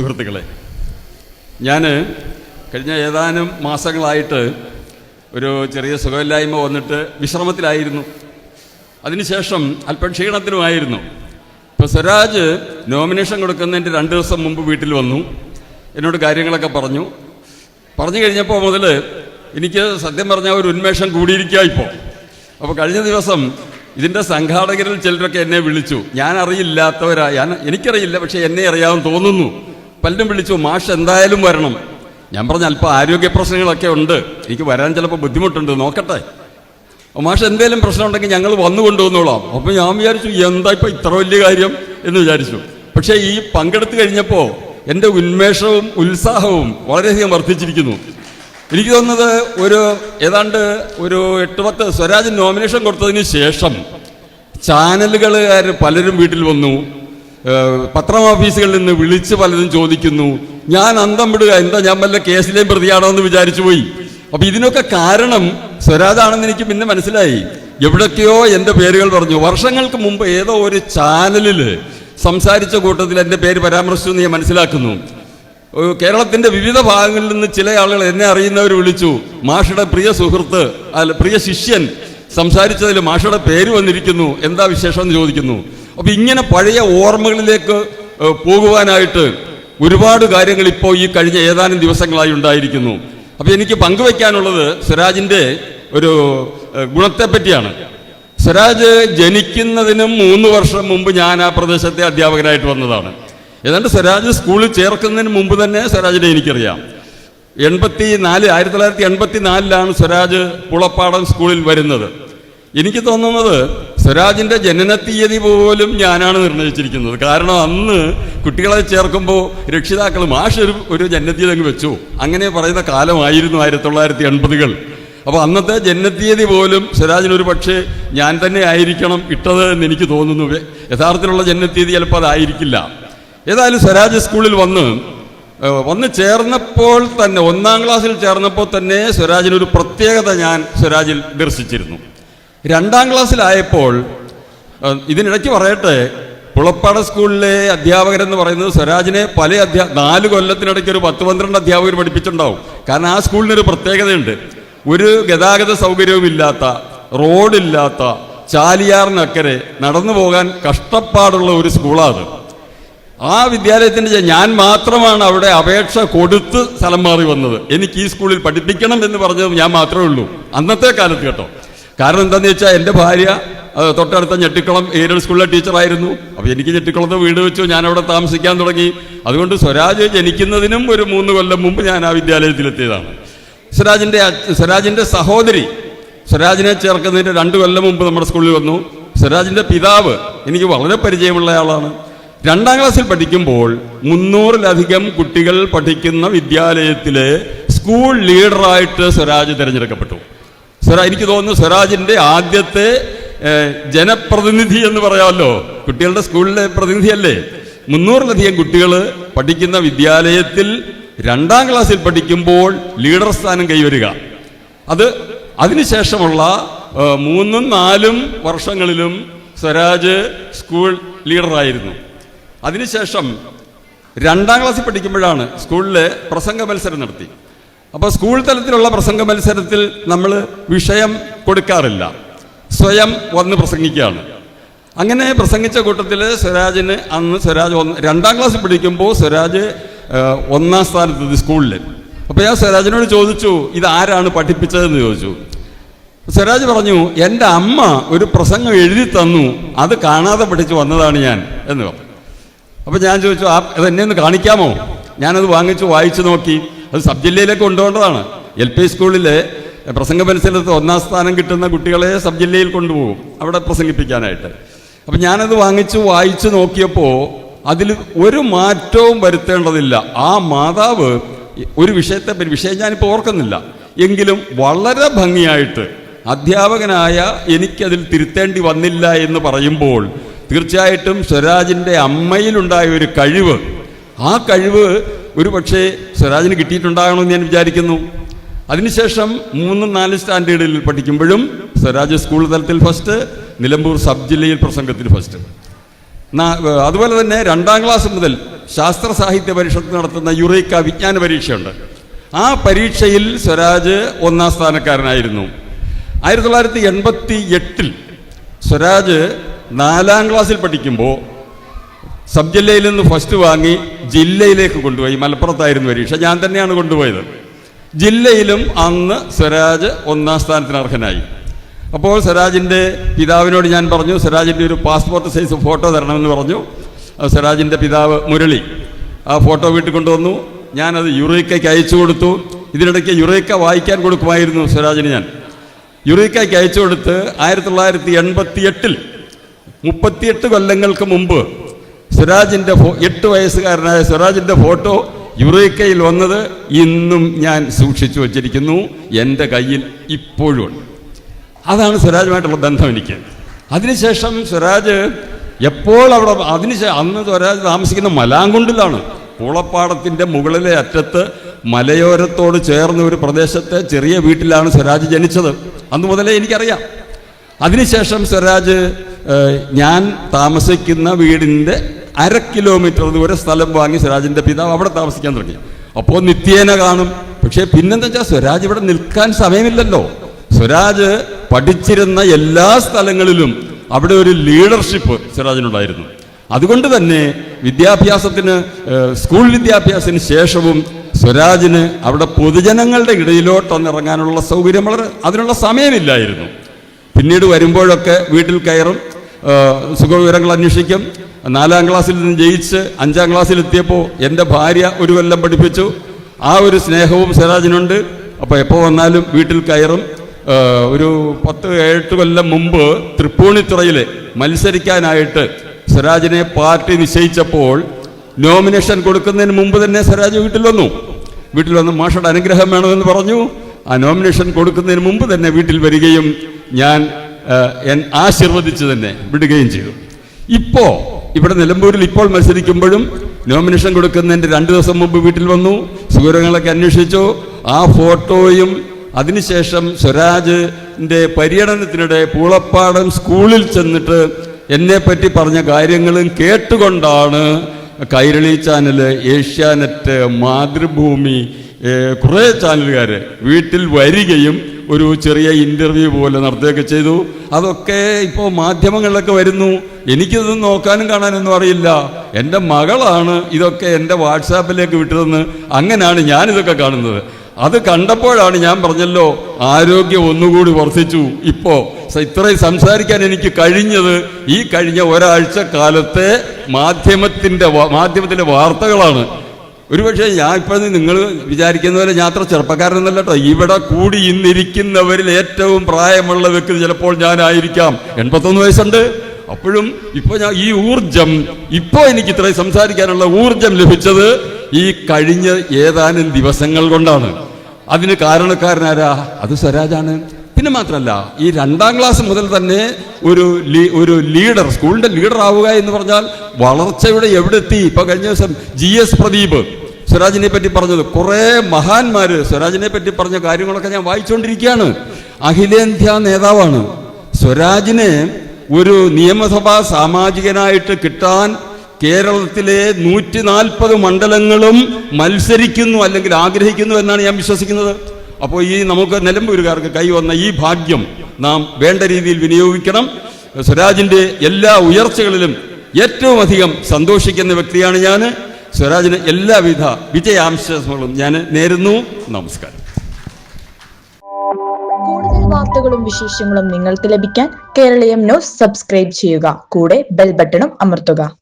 സുഹൃത്തുക്കളെ ഞാൻ കഴിഞ്ഞ ഏതാനും മാസങ്ങളായിട്ട് ഒരു ചെറിയ സുഖമില്ലായ്മ വന്നിട്ട് വിശ്രമത്തിലായിരുന്നു. അതിനുശേഷം അല്പം ക്ഷീണത്തിനുമായിരുന്നു ഇപ്പോൾ സ്വരാജ് നോമിനേഷൻ കൊടുക്കുന്നതിന്റെ രണ്ട് ദിവസം മുമ്പ് വീട്ടിൽ വന്നു. എന്നോട് കാര്യങ്ങളൊക്കെ പറഞ്ഞു. പറഞ്ഞു കഴിഞ്ഞപ്പോൾ മുതൽ എനിക്ക് സത്യം പറഞ്ഞാൽ ഒരു ഉന്മേഷം കൂടിയിരിക്കുക ഇപ്പോൾ അപ്പോൾ കഴിഞ്ഞ ദിവസം ഇതിന്റെ സംഘാടകരിൽ ചിലരൊക്കെ എന്നെ വിളിച്ചു. ഞാൻ അറിയില്ലാത്തവരാ ഞാൻ എനിക്കറിയില്ല പക്ഷേ എന്നെ അറിയാമെന്ന് തോന്നുന്നു. പലരും വിളിച്ചു മാഷ് എന്തായാലും വരണം. ഞാൻ പറഞ്ഞ അല്പം ആരോഗ്യ പ്രശ്നങ്ങളൊക്കെ ഉണ്ട്. എനിക്ക് വരാൻ ചിലപ്പോൾ ബുദ്ധിമുട്ടുണ്ട്. നോക്കട്ടെ. മാഷ് എന്തെങ്കിലും പ്രശ്നം ഉണ്ടെങ്കിൽ ഞങ്ങൾ വന്നു കൊണ്ടുവന്നോളാം. അപ്പം ഞാൻ വിചാരിച്ചു എന്താ ഇപ്പം ഇത്ര വലിയ കാര്യം? എന്ന് വിചാരിച്ചു. പക്ഷേ ഈ പങ്കെടുത്തു കഴിഞ്ഞപ്പോൾ എന്റെ ഉന്മേഷവും ഉത്സാഹവും വളരെയധികം വർദ്ധിച്ചിരിക്കുന്നു. എനിക്ക് തോന്നുന്നത് ഒരു ഏതാണ്ട് ഒരു എട്ട് പത്ത് സ്വരാജ് നോമിനേഷൻ കൊടുത്തതിന് ശേഷം ചാനലുകാർ പലരും വീട്ടിൽ വന്നു. പത്രം ഓഫീസുകളിൽ നിന്ന് വിളിച്ച് പലതും ചോദിക്കുന്നു. ഞാൻ അന്തം വിടുക. എന്താ ഞാൻ വല്ല കേസിലെയും പ്രതിയാണോ എന്ന് വിചാരിച്ചു പോയി. അപ്പൊ ഇതിനൊക്കെ കാരണം സ്വരാജാണെന്ന് എനിക്ക് പിന്നെ മനസ്സിലായി. എവിടൊക്കെയോ എന്റെ പേരുകൾ പറഞ്ഞു. വർഷങ്ങൾക്ക് മുമ്പ് ഏതോ ഒരു ചാനലിൽ സംസാരിച്ച കൂട്ടത്തിൽ എന്റെ പേര് പരാമർശിച്ചു എന്ന് ഞാൻ മനസ്സിലാക്കുന്നു. കേരളത്തിന്റെ വിവിധ ഭാഗങ്ങളിൽ നിന്ന് ചില ആളുകൾ എന്നെ അറിയുന്നവർ വിളിച്ചു. മാഷയുടെ പ്രിയ സുഹൃത്ത് അല്ല പ്രിയ ശിഷ്യൻ സംസാരിച്ചതിൽ മാഷയുടെ പേര് വന്നിരിക്കുന്നു. എന്താ വിശേഷം എന്ന് ചോദിക്കുന്നു. അപ്പൊ ഇങ്ങനെ പഴയ ഓർമ്മകളിലേക്ക് പോകുവാനായിട്ട് ഒരുപാട് കാര്യങ്ങൾ ഇപ്പോൾ ഈ കഴിഞ്ഞ ഏതാനും ദിവസങ്ങളായി ഉണ്ടായിരിക്കുന്നു. അപ്പൊ എനിക്ക് പങ്കുവെക്കാനുള്ളത് സ്വരാജിന്റെ ഒരു ഗുണത്തെ പറ്റിയാണ്. സ്വരാജ് ജനിക്കുന്നതിനും മൂന്ന് വർഷം മുമ്പ് ഞാൻ ആ പ്രദേശത്തെ അധ്യാപകനായിട്ട് വന്നതാണ്. ഏതാണ്ട് സ്വരാജ് സ്കൂളിൽ ചേർക്കുന്നതിന് മുമ്പ് തന്നെ സ്വരാജിനെ എനിക്കറിയാം. എൺപത്തി നാല് ആയിരത്തി തൊള്ളായിരത്തി എൺപത്തി നാലിലാണ് സ്വരാജ് പുളപ്പാടം സ്കൂളിൽ വരുന്നത്. എനിക്ക് തോന്നുന്നത് സ്വരാജിന്റെ ജനന തീയതി പോലും ഞാനാണ് നിർണയിച്ചിരിക്കുന്നത്. കാരണം അന്ന് കുട്ടികളെ ചേർക്കുമ്പോൾ രക്ഷിതാക്കൾ മാഷ് ഒരു ഒരു ജനനത്തീയതി അങ്ങ് വെച്ചു. അങ്ങനെ പറയുന്ന കാലമായിരുന്നു ആയിരത്തി തൊള്ളായിരത്തി എൺപതുകൾ. അപ്പോൾ അന്നത്തെ ജനനത്തീയതി പോലും സ്വരാജിന് ഒരു പക്ഷേ ഞാൻ തന്നെ ആയിരിക്കണം ഇട്ടത് എന്ന് എനിക്ക് തോന്നുന്നു. യഥാർത്ഥത്തിലുള്ള ജനനത്തീയതി ചിലപ്പോൾ അതായിരിക്കില്ല. ഏതായാലും സ്വരാജ് സ്കൂളിൽ വന്ന് വന്ന് ചേർന്നപ്പോൾ തന്നെ ഒന്നാം ക്ലാസ്സിൽ ചേർന്നപ്പോൾ തന്നെ സ്വരാജിനൊരു പ്രത്യേകത ഞാൻ സ്വരാജിൽ ദർശിച്ചിരുന്നു. രണ്ടാം ക്ലാസ്സിലായപ്പോൾ ഇതിനിടയ്ക്ക് പറയട്ടെ പുളപ്പാട സ്കൂളിലെ അധ്യാപകരെന്ന് പറയുന്നത് സ്വരാജിനെ പല അധ്യാ നാല് കൊല്ലത്തിനിടയ്ക്ക് ഒരു പത്ത് പന്ത്രണ്ട് അധ്യാപകർ പഠിപ്പിച്ചിട്ടുണ്ടാവും. കാരണം ആ സ്കൂളിനൊരു പ്രത്യേകതയുണ്ട്. ഒരു ഗതാഗത സൗകര്യവുമില്ലാത്ത റോഡില്ലാത്ത ചാലിയാറിനക്കരെ നടന്നു പോകാൻ കഷ്ടപ്പാടുള്ള ഒരു സ്കൂളാണ് ആ വിദ്യാലയത്തിന്റെ ഞാൻ മാത്രമാണ് അവിടെ അപേക്ഷ കൊടുത്ത് സ്ഥലം മാറി വന്നത്. എനിക്ക് ഈ സ്കൂളിൽ പഠിപ്പിക്കണം എന്ന് പറഞ്ഞത് ഞാൻ മാത്രമേ ഉള്ളൂ. അന്നത്തെ കാലത്ത് കേട്ടോ. കാരണം എന്താന്ന് വെച്ചാൽ എന്റെ ഭാര്യ തൊട്ടടുത്ത ഞെട്ടിക്കുളം ഏരിയൽ സ്കൂളിലെ ടീച്ചറായിരുന്നു. അപ്പോൾ എനിക്ക് ഞെട്ടിക്കുളത്ത് വീട് വെച്ചു ഞാൻ അവിടെ താമസിക്കാൻ തുടങ്ങി. അതുകൊണ്ട് സ്വരാജ് ജനിക്കുന്നതിനും ഒരു മൂന്ന് കൊല്ലം മുമ്പ് ഞാൻ ആ വിദ്യാലയത്തിലെത്തിയതാണ്. സ്വരാജിന്റെ സ്വരാജിന്റെ സഹോദരി സ്വരാജിനെ ചേർക്കുന്നതിന് രണ്ട് കൊല്ലം മുമ്പ് നമ്മുടെ സ്കൂളിൽ വന്നു. സ്വരാജിന്റെ പിതാവ് എനിക്ക് വളരെ പരിചയമുള്ള ആളാണ്. രണ്ടാം ക്ലാസ്സിൽ പഠിക്കുമ്പോൾ മുന്നൂറിലധികം കുട്ടികൾ പഠിക്കുന്ന വിദ്യാലയത്തിലെ സ്കൂൾ ലീഡറായിട്ട് സ്വരാജ് തിരഞ്ഞെടുക്കപ്പെട്ടു. സ്വരാ എനിക്ക് തോന്നുന്നു സ്വരാജിന്റെ ആദ്യത്തെ ജനപ്രതിനിധി എന്ന് പറയാമല്ലോ. കുട്ടികളുടെ സ്കൂളിലെ പ്രതിനിധിയല്ലേ? മുന്നൂറിലധികം കുട്ടികൾ പഠിക്കുന്ന വിദ്യാലയത്തിൽ രണ്ടാം ക്ലാസ്സിൽ പഠിക്കുമ്പോൾ ലീഡർ സ്ഥാനം കൈവരിക. അത് അതിനുശേഷമുള്ള മൂന്നും നാലും വർഷങ്ങളിലും സ്വരാജ് സ്കൂൾ ലീഡറായിരുന്നു. അതിനുശേഷം രണ്ടാം ക്ലാസ്സിൽ പഠിക്കുമ്പോഴാണ് സ്കൂളിലെ പ്രസംഗ മത്സരം നടത്തി. അപ്പോൾ സ്കൂൾ തലത്തിലുള്ള പ്രസംഗ മത്സരത്തിൽ നമ്മൾ വിഷയം കൊടുക്കാറില്ല. സ്വയം വന്ന് പ്രസംഗിക്കുകയാണ്. അങ്ങനെ പ്രസംഗിച്ച കൂട്ടത്തിൽ സ്വരാജിന് അന്ന് സ്വരാജ് ഒന്ന് രണ്ടാം ക്ലാസ് പഠിക്കുമ്പോൾ സ്വരാജ് ഒന്നാം സ്ഥാനത്തെത്തി സ്കൂളിൽ അപ്പോൾ ഞാൻ സ്വരാജിനോട് ചോദിച്ചു ഇത് ആരാണ് പഠിപ്പിച്ചതെന്ന് ചോദിച്ചു. സ്വരാജ് പറഞ്ഞു എന്റെ അമ്മ ഒരു പ്രസംഗം എഴുതി തന്നു. അത് കാണാതെ പഠിച്ചു വന്നതാണ് ഞാൻ. എന്ന് പറഞ്ഞു. അപ്പോൾ ഞാൻ ചോദിച്ചു ആ എന്നെ ഒന്ന് കാണിക്കാമോ? ഞാനത് വാങ്ങിച്ചു വായിച്ചു നോക്കി. അത് സബ് ജില്ലയിലേക്ക് കൊണ്ടുപോകേണ്ടതാണ്. എൽ പി സ്കൂളിലെ പ്രസംഗ മത്സരത്തിൽ ഒന്നാം സ്ഥാനം കിട്ടുന്ന കുട്ടികളെ സബ് ജില്ലയിൽ കൊണ്ടുപോകും. അവിടെ പ്രസംഗിപ്പിക്കാനായിട്ട്. അപ്പം ഞാനത് വാങ്ങിച്ച് വായിച്ചു നോക്കിയപ്പോൾ അതിൽ ഒരു മാറ്റവും വരുത്തേണ്ടതില്ല. ആ മാതാവ് ഒരു വിഷയത്തെ വിഷയം ഞാനിപ്പോൾ ഓർക്കുന്നില്ല. എങ്കിലും വളരെ ഭംഗിയായിട്ട് അധ്യാപകനായ എനിക്കതിൽ തിരുത്തേണ്ടി വന്നില്ല എന്ന് പറയുമ്പോൾ തീർച്ചയായിട്ടും സ്വരാജിന്റെ അമ്മയിലുണ്ടായ ഒരു കഴിവ്. ആ കഴിവ് ഒരു പക്ഷേ സ്വരാജിന് കിട്ടിയിട്ടുണ്ടാകണമെന്ന് ഞാൻ വിചാരിക്കുന്നു. അതിനുശേഷം മൂന്ന് നാല് സ്റ്റാൻഡേർഡിൽ പഠിക്കുമ്പോഴും സ്വരാജ് സ്കൂൾ തലത്തിൽ ഫസ്റ്റ് നിലമ്പൂർ സബ് ജില്ലയിൽ പ്രസംഗത്തിൽ ഫസ്റ്റ് അതുപോലെ തന്നെ രണ്ടാം ക്ലാസ് മുതൽ ശാസ്ത്ര സാഹിത്യ പരിഷത്ത് നടത്തുന്ന യുറേക്ക വിജ്ഞാന പരീക്ഷയുണ്ട്. ആ പരീക്ഷയിൽ സ്വരാജ് ഒന്നാം സ്ഥാനക്കാരനായിരുന്നു. ആയിരത്തി തൊള്ളായിരത്തി എൺപത്തി എട്ടിൽ സ്വരാജ് നാലാം ക്ലാസ്സിൽ പഠിക്കുമ്പോൾ സബ് ജില്ലയിൽ നിന്ന് ഫസ്റ്റ് വാങ്ങി ജില്ലയിലേക്ക് കൊണ്ടുപോയി. മലപ്പുറത്തായിരുന്നു പരീക്ഷ. ഞാൻ തന്നെയാണ് കൊണ്ടുപോയത്. ജില്ലയിലും അന്ന് സ്വരാജ് ഒന്നാം സ്ഥാനത്തിന് അർഹനായി. അപ്പോൾ സ്വരാജിന്റെ പിതാവിനോട് ഞാൻ പറഞ്ഞു സ്വരാജിന്റെ ഒരു പാസ്പോർട്ട് സൈസ് ഫോട്ടോ തരണമെന്ന് പറഞ്ഞു. സ്വരാജിന്റെ പിതാവ് മുരളി. ആ ഫോട്ടോ വീട്ടിൽ കൊണ്ടുവന്നു. ഞാനത് യുറീക്കയ്ക്ക് അയച്ചു കൊടുത്തു. ഇതിനിടയ്ക്ക് യുറീക്ക വായിക്കാൻ കൊടുക്കുമായിരുന്നു സ്വരാജിന് ഞാൻ. യുറീക്കയ്ക്ക് അയച്ചു കൊടുത്ത് ആയിരത്തി തൊള്ളായിരത്തി എൺപത്തി എട്ടിൽ മുപ്പത്തിയെട്ട് കൊല്ലങ്ങൾക്ക് മുമ്പ് സ്വരാജിന്റെ എട്ട് വയസ്സുകാരനായ സ്വരാജിന്റെ ഫോട്ടോ യുറേക്കയിൽ വന്നത് ഇന്നും ഞാൻ സൂക്ഷിച്ചു വച്ചിരിക്കുന്നു. എന്റെ കയ്യിൽ ഇപ്പോഴും ഉണ്ട്. അതാണ് സ്വരാജുമായിട്ടുള്ള ബന്ധം എനിക്ക്. അതിനുശേഷം സ്വരാജ് എപ്പോൾ അവിടെ അതിനുശേഷം അന്ന് സ്വരാജ് താമസിക്കുന്ന മലാങ്കുണ്ടിലാണ്. പൂളപ്പാടത്തിന്റെ മുകളിലെ അറ്റത്ത് മലയോരത്തോട് ചേർന്ന ഒരു പ്രദേശത്തെ ചെറിയ വീട്ടിലാണ് സ്വരാജ് ജനിച്ചത്. അന്ന് മുതലേ എനിക്കറിയാം. അതിനുശേഷം സ്വരാജ് ഞാൻ താമസിക്കുന്ന വീടിന്റെ അര കിലോമീറ്റർ ദൂരെ സ്ഥലം വാങ്ങി സ്വരാജിന്റെ പിതാവ് അവിടെ താമസിക്കാൻ തുടങ്ങി. അപ്പോൾ നിത്യേന കാണും. പക്ഷേ പിന്നെന്താ വെച്ചാൽ സ്വരാജ് ഇവിടെ നിൽക്കാൻ സമയമില്ലല്ലോ. സ്വരാജ് പഠിച്ചിരുന്ന എല്ലാ സ്ഥലങ്ങളിലും അവിടെ ഒരു ലീഡർഷിപ്പ് സ്വരാജിനുണ്ടായിരുന്നു. അതുകൊണ്ട് തന്നെ വിദ്യാഭ്യാസത്തിന് സ്കൂൾ വിദ്യാഭ്യാസത്തിന് ശേഷവും സ്വരാജിന് അവിടെ പൊതുജനങ്ങളുടെ ഇടയിലോട്ടൊന്നിറങ്ങാനുള്ള സൗകര്യം വളരെ അതിനുള്ള സമയമില്ലായിരുന്നു. പിന്നീട് വരുമ്പോഴൊക്കെ വീട്ടിൽ കയറും സുഖവിവരങ്ങൾ അന്വേഷിക്കും നാലാം ക്ലാസ്സിൽ നിന്ന് ജയിച്ച് അഞ്ചാം ക്ലാസ്സിലെത്തിയപ്പോൾ എന്റെ ഭാര്യ ഒരു കൊല്ലം പഠിപ്പിച്ചു. ആ ഒരു സ്നേഹവും സിറാജിനുണ്ട്. അപ്പോൾ എപ്പോൾ വന്നാലും വീട്ടിൽ കയറും. ഒരു പത്ത് എട്ട് കൊല്ലം മുമ്പ് തൃപ്പൂണിത്തുറയിൽ മത്സരിക്കാനായിട്ട് സിറാജിനെ പാർട്ടി നിശ്ചയിച്ചപ്പോൾ നോമിനേഷൻ കൊടുക്കുന്നതിന് മുമ്പ് തന്നെ സിറാജ് വീട്ടിൽ വന്നു. വീട്ടിൽ വന്ന് മാഷയുടെ അനുഗ്രഹം വേണമെന്ന് പറഞ്ഞു. ആ നോമിനേഷൻ കൊടുക്കുന്നതിന് മുമ്പ് തന്നെ വീട്ടിൽ വരികയും ഞാൻ ആശീർവദിച്ച് തന്നെ വിടുകയും ചെയ്തു. ഇപ്പോ ഇവിടെ നിലമ്പൂരിൽ ഇപ്പോൾ മത്സരിക്കുമ്പോഴും നോമിനേഷൻ കൊടുക്കുന്നതിന്റെ രണ്ട് ദിവസം മുമ്പ് വീട്ടിൽ വന്നു സുഗരങ്ങളൊക്കെ അന്വേഷിച്ചു. ആ ഫോട്ടോയും അതിനുശേഷം സ്വരാജിന്റെ പര്യടനത്തിനിടെ പൂളപ്പാടം സ്കൂളിൽ ചെന്നിട്ട് എന്നെ പറ്റി പറഞ്ഞ കാര്യങ്ങളും കേട്ടുകൊണ്ടാണ് കൈരളി ചാനൽ ഏഷ്യാനെറ്റ് മാതൃഭൂമി കുറേ ചാനലുകാർ വീട്ടിൽ വരികയും ഒരു ചെറിയ ഇന്റർവ്യൂ പോലെ നടത്തുകയൊക്കെ ചെയ്തു. അതൊക്കെ ഇപ്പോൾ മാധ്യമങ്ങളിലൊക്കെ വരുന്നു. എനിക്കിതൊന്നും നോക്കാനും കാണാനൊന്നും അറിയില്ല. എന്റെ മകളാണ് ഇതൊക്കെ എന്റെ വാട്സാപ്പിലേക്ക് വിട്ടതെന്ന് അങ്ങനെയാണ് ഞാനിതൊക്കെ കാണുന്നത്. അത് കണ്ടപ്പോഴാണ് ഞാൻ പറഞ്ഞല്ലോ ആരോഗ്യം ഒന്നുകൂടി വർദ്ധിച്ചു. ഇപ്പോൾ ഇത്രയും സംസാരിക്കാൻ എനിക്ക് കഴിഞ്ഞത് ഈ കഴിഞ്ഞ ഒരാഴ്ച കാലത്തെ മാധ്യമത്തിന്റെ മാധ്യമത്തിലെ വാർത്തകളാണ്. ഒരുപക്ഷെ ഞാൻ ഇപ്പൊ നിങ്ങൾ വിചാരിക്കുന്ന പോലെ ഞാൻ അത്ര ചെറുപ്പക്കാരനല്ല കേട്ടോ. ഇവിടെ കൂടി ഇന്നിരിക്കുന്നവരിൽ ഏറ്റവും പ്രായമുള്ള വ്യക്തി ചിലപ്പോൾ ഞാനായിരിക്കാം. എൺപത്തൊന്ന് വയസ്സുണ്ട്. അപ്പോഴും ഇപ്പൊ ഞാൻ ഈ ഊർജം ഇപ്പോ എനിക്ക് ഇത്രയും സംസാരിക്കാനുള്ള ഊർജം ലഭിച്ചത് ഈ കഴിഞ്ഞ ഏതാനും ദിവസങ്ങൾ കൊണ്ടാണ്. അതിന് കാരണക്കാരനാരാ? അത് സ്വരാജാണ്. പിന്നെ മാത്രമല്ല ഈ രണ്ടാം ക്ലാസ് മുതൽ തന്നെ ഒരു ഒരു ലീഡർ സ്കൂളിന്റെ ലീഡർ ആവുക എന്ന് പറഞ്ഞാൽ വളർച്ചയുടെ എവിടെ എത്തി ഇപ്പൊ കഴിഞ്ഞ ദിവസം ജി എസ് പ്രദീപ് സ്വരാജിനെ പറ്റി പറഞ്ഞത്. കുറേ മഹാന്മാര് സ്വരാജിനെ പറ്റി പറഞ്ഞ കാര്യങ്ങളൊക്കെ ഞാൻ വായിച്ചുകൊണ്ടിരിക്കുകയാണ് അഖിലേന്ത്യാ നേതാവാണ്. സ്വരാജിനെ ഒരു നിയമസഭാ സാമാജികനായിട്ട് കിട്ടാൻ കേരളത്തിലെ നൂറ്റി നാൽപ്പത് മണ്ഡലങ്ങളും മത്സരിക്കുന്നു അല്ലെങ്കിൽ ആഗ്രഹിക്കുന്നു എന്നാണ് ഞാൻ വിശ്വസിക്കുന്നത്. അപ്പോൾ ഈ നമുക്ക് നിലമ്പൂരുകാർക്ക് കൈവന്ന ഈ ഭാഗ്യം നാം വേണ്ട രീതിയിൽ വിനിയോഗിക്കണം. സ്വരാജിന്റെ എല്ലാ ഉയർച്ചകളിലും ഏറ്റവും അധികം സന്തോഷിക്കുന്ന വ്യക്തിയാണ് ഞാൻ സ്വരാജിന് എല്ലാവിധ വിജയാംശങ്ങളും ഞാൻ നേരുന്നു. നമസ്കാരം. കൂടുതൽ വാർത്തകളും വിശേഷങ്ങളും നിങ്ങൾക്ക് ലഭിക്കാൻ കേരളീയം ന്യൂസ് സബ്സ്ക്രൈബ് ചെയ്യുക. കൂടെ ബെൽ ബട്ടണും അമർത്തുക.